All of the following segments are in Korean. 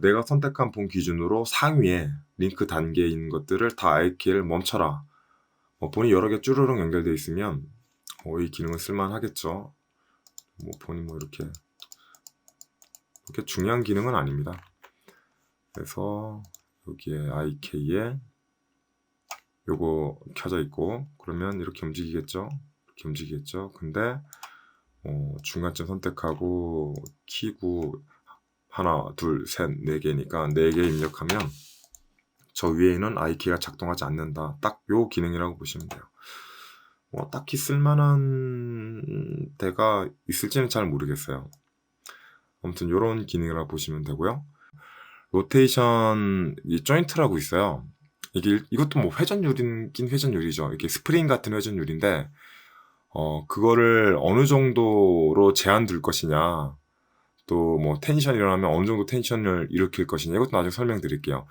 내가 선택한 본 기준으로 상위에 링크 단계에 있는 것들을 다 IK를 멈춰라. 뭐 본이 여러 개 쭈르륵 연결되어 있으면 어, 이 기능은 쓸만하겠죠. 뭐 본이 뭐 이렇게 그렇게 중요한 기능은 아닙니다. 그래서 여기에 IK에 요거 켜져 있고 그러면 이렇게 움직이겠죠. 이렇게 움직이겠죠. 근데 어, 중간점 선택하고 키고 하나, 둘, 셋, 네 개니까 네 개 입력하면 저 위에는 IK가 작동하지 않는다. 딱 요 기능이라고 보시면 돼요. 뭐 딱히 쓸만한 데가 있을지는 잘 모르겠어요. 아무튼 이런 기능이라고 보시면 되고요. 로테이션 이 조인트라고 있어요. 이게 이것도 뭐 회전율이긴 회전율이죠. 이게 스프링 같은 회전율인데 어 그거를 어느 정도로 제한 둘 것이냐 또 뭐 텐션이 일어나면 어느 정도 텐션을 일으킬 것이냐 이것도 나중에 설명드릴게요.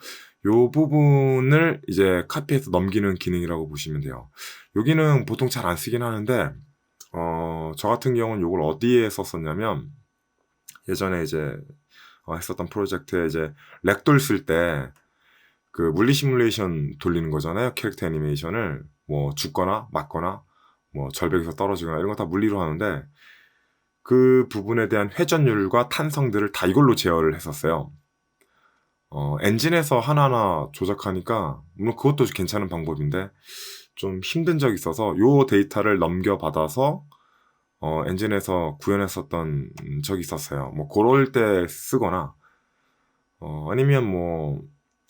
요 부분을 이제 카피해서 넘기는 기능이라고 보시면 돼요. 여기는 보통 잘 안 쓰긴 하는데 어, 저 같은 경우는 이걸 어디에 썼었냐면 예전에 이제 어, 했었던 프로젝트에 이제 렉돌 쓸 때 그 물리 시뮬레이션 돌리는 거잖아요. 캐릭터 애니메이션을 뭐 죽거나 맞거나 뭐 절벽에서 떨어지거나 이런 거 다 물리로 하는데 그 부분에 대한 회전율과 탄성들을 다 이걸로 제어를 했었어요. 어, 엔진에서 하나하나 조작하니까 물론 그것도 괜찮은 방법인데 좀 힘든 적이 있어서 요 데이터를 넘겨받아서 어, 엔진에서 구현했었던 적이 있었어요. 뭐 그럴 때 쓰거나 어, 아니면 뭐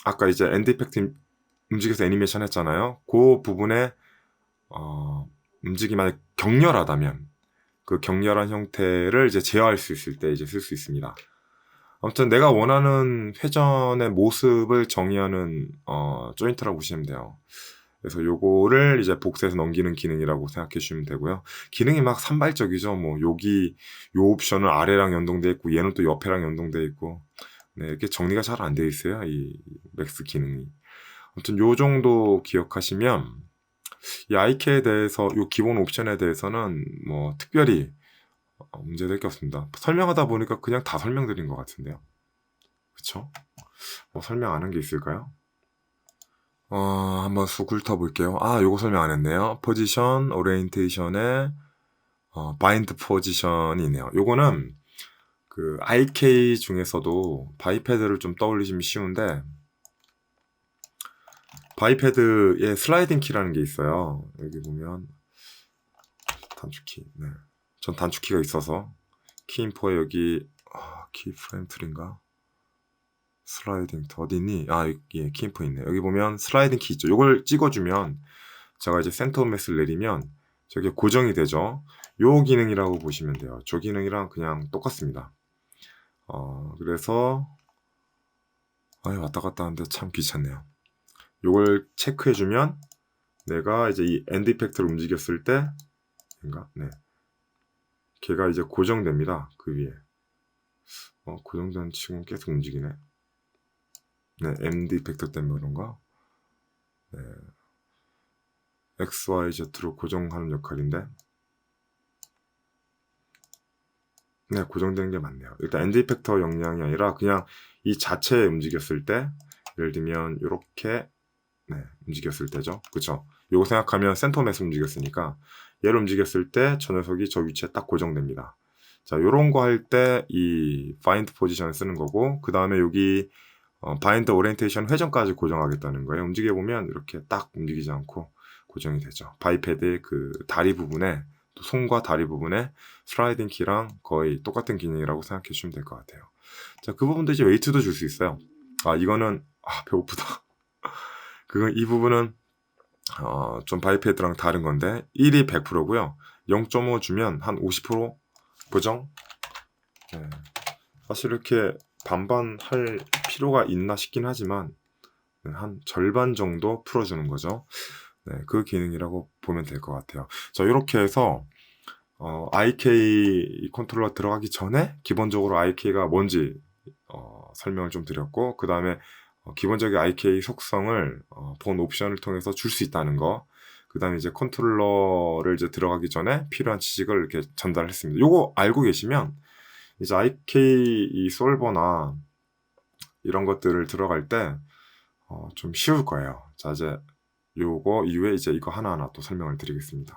아까 이제 엔드 이펙트 움직여서 애니메이션 했잖아요. 그 부분에 어, 움직임이 격렬하다면 그 격렬한 형태를 이제 제어할 수 있을 때 이제 쓸 수 있습니다. 아무튼 내가 원하는 회전의 모습을 정의하는 어, 조인트라고 보시면 돼요. 그래서 요거를 이제 복사해서 넘기는 기능이라고 생각해 주시면 되고요. 기능이 막 산발적이죠. 뭐 여기 요 옵션은 아래랑 연동돼 있고 얘는 또 옆에랑 연동돼 있고 네, 이렇게 정리가 잘 안 돼 있어요. 이 맥스 기능이. 아무튼 요 정도 기억하시면 이 IK에 대해서 요 기본 옵션에 대해서는 뭐 특별히 어, 문제될 게 없습니다. 설명하다 보니까 그냥 다 설명드린 것 같은데요. 그쵸? 뭐 설명 안 한 게 있을까요? 어, 한번 쑥 훑어볼게요. 아, 요거 설명 안 했네요. 포지션, 오리엔테이션에 어, 바인드 포지션이 있네요. 요거는 그 IK 중에서도 바이패드를 좀 떠올리시면 쉬운데 바이패드에 슬라이딩 키라는 게 있어요. 여기 보면 단축키. 네. 전 단축키가 있어서 키인포에 여기 아, 키 프레임 틀인가? 슬라이딩 어디 있니? 아, 예, 키인포 있네. 여기 보면 슬라이딩 키 있죠. 이걸 찍어주면 제가 이제 센터 매스를 내리면 저게 고정이 되죠. 요 기능이라고 보시면 돼요. 저 기능이랑 그냥 똑같습니다. 어, 그래서 아, 왔다 갔다 하는데 참 귀찮네요. 요걸 체크해주면 내가 이제 이 엔드 이펙트를 움직였을 때, 인가? 네. 걔가 이제 고정됩니다. 그 위에. 어, 고정된 친구는 계속 움직이네. 네, MD 이펙터 때문에 그런가? 네. XYZ로 고정하는 역할인데. 네, 고정되는 게 맞네요. 일단 엔드 이펙터 역량이 아니라 그냥 이 자체에 움직였을 때, 예를 들면 이렇게 네, 움직였을 때죠. 그쵸? 요거 생각하면 센터맷을 움직였으니까 얘를 움직였을 때 저 녀석이 저 위치에 딱 고정됩니다. 자, 요런 거 할 때 이 find 포지션을 쓰는 거고 그 다음에 여기 어, bind orientation 회전까지 고정하겠다는 거예요. 움직여 보면 이렇게 딱 움직이지 않고 고정이 되죠. 바이패드의 그 다리 부분에 또 손과 다리 부분에 슬라이딩 키랑 거의 똑같은 기능이라고 생각해 주시면 될 것 같아요. 자, 그 부분도 이제 웨이트도 줄 수 있어요. 아, 이거는 아, 배고프다. 그 이 부분은 어, 좀 바이패드랑 다른 건데 1이 100%고요. 0.5 주면 한 50% 보정. 네. 사실 이렇게 반반 할 필요가 있나 싶긴 하지만 네, 한 절반 정도 풀어주는 거죠. 네, 그 기능이라고 보면 될 것 같아요. 자, 이렇게 해서 어, IK 컨트롤러 들어가기 전에 기본적으로 IK가 뭔지 어, 설명을 좀 드렸고 그 다음에 어, 기본적인 IK 속성을 어, 본 옵션을 통해서 줄 수 있다는 거. 그 다음에 이제 컨트롤러를 이제 들어가기 전에 필요한 지식을 이렇게 전달했습니다. 요거 알고 계시면 이제 IK 이 솔버나 이런 것들을 들어갈 때 어, 좀 쉬울 거예요. 자, 이제 요거 이후에 이제 이거 하나하나 또 설명을 드리겠습니다.